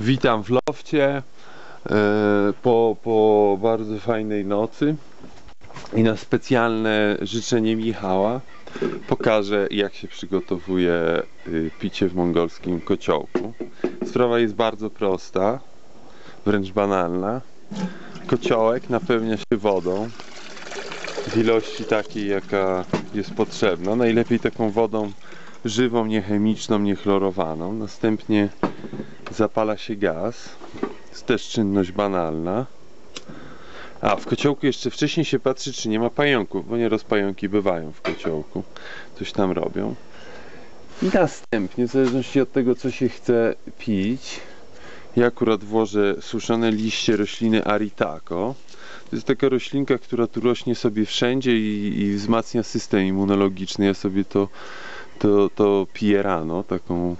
Witam w lofcie e, po, po bardzo fajnej nocy i na specjalne życzenie Michała pokażę jak się przygotowuje y, picie w mongolskim kociołku. Sprawa jest bardzo prosta, wręcz banalna. Kociołek napełnia się wodą w ilości takiej jaka jest potrzebna. Najlepiej taką wodą żywą, niechemiczną, niechlorowaną. Następnie zapala się gaz. Jest też czynność banalna. A w kociołku jeszcze wcześniej się patrzy, czy nie ma pająków, bo nieraz pająki bywają w kociołku. Coś tam robią. I następnie, w zależności od tego, co się chce pić, ja akurat włożę suszone liście rośliny Aritako. To jest taka roślinka, która tu rośnie sobie wszędzie i, i wzmacnia system immunologiczny. Ja sobie to, to, to piję rano, taką,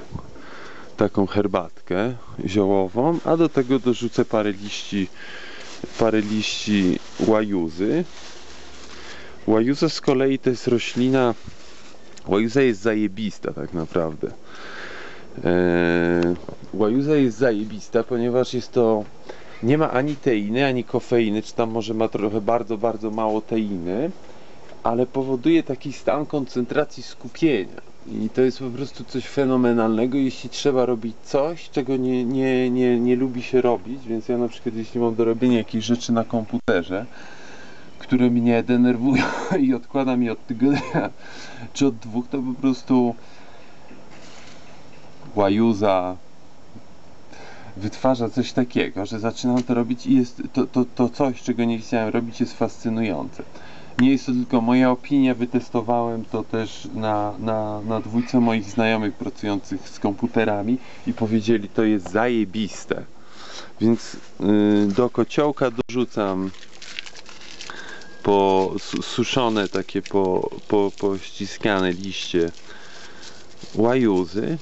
taką herbatkę ziołową, a do tego dorzucę parę liści, parę liści łajuzy. Łajuza z kolei to jest roślina, łajuza jest zajebista tak naprawdę. Eee, łajuza jest zajebista, ponieważ jest to nie ma ani teiny, ani kofeiny, czy tam może ma trochę bardzo, bardzo mało teiny, ale powoduje taki stan koncentracji skupienia. I to jest po prostu coś fenomenalnego, jeśli trzeba robić coś, czego nie, nie, nie, nie lubi się robić, więc ja na przykład jeśli mam do robienia jakichś rzeczy na komputerze, które mnie denerwują i odkładam je od tygodnia czy od dwóch, to po prostu łajuza wytwarza coś takiego, że zaczynam to robić i jest to, to, to coś, czego nie chciałem robić jest fascynujące. Nie jest to tylko moja opinia, wytestowałem to też na, na, na dwójce moich znajomych pracujących z komputerami i powiedzieli to jest zajebiste. Więc yy, do kociołka dorzucam po su- suszone takie po, po, po ściskane liście łajuzy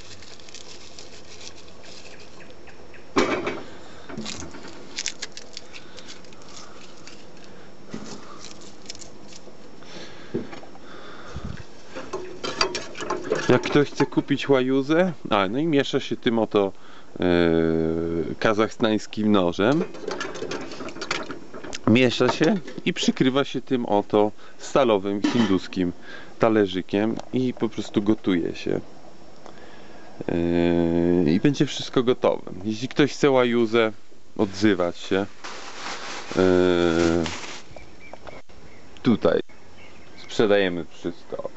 Jak ktoś chce kupić łajuzę, a no i miesza się tym oto yy, kazachstańskim nożem. Miesza się i przykrywa się tym oto stalowym hinduskim talerzykiem i po prostu gotuje się. Yy, I będzie wszystko gotowe. Jeśli ktoś chce łajuzę, odzywać się. Yy, tutaj sprzedajemy wszystko.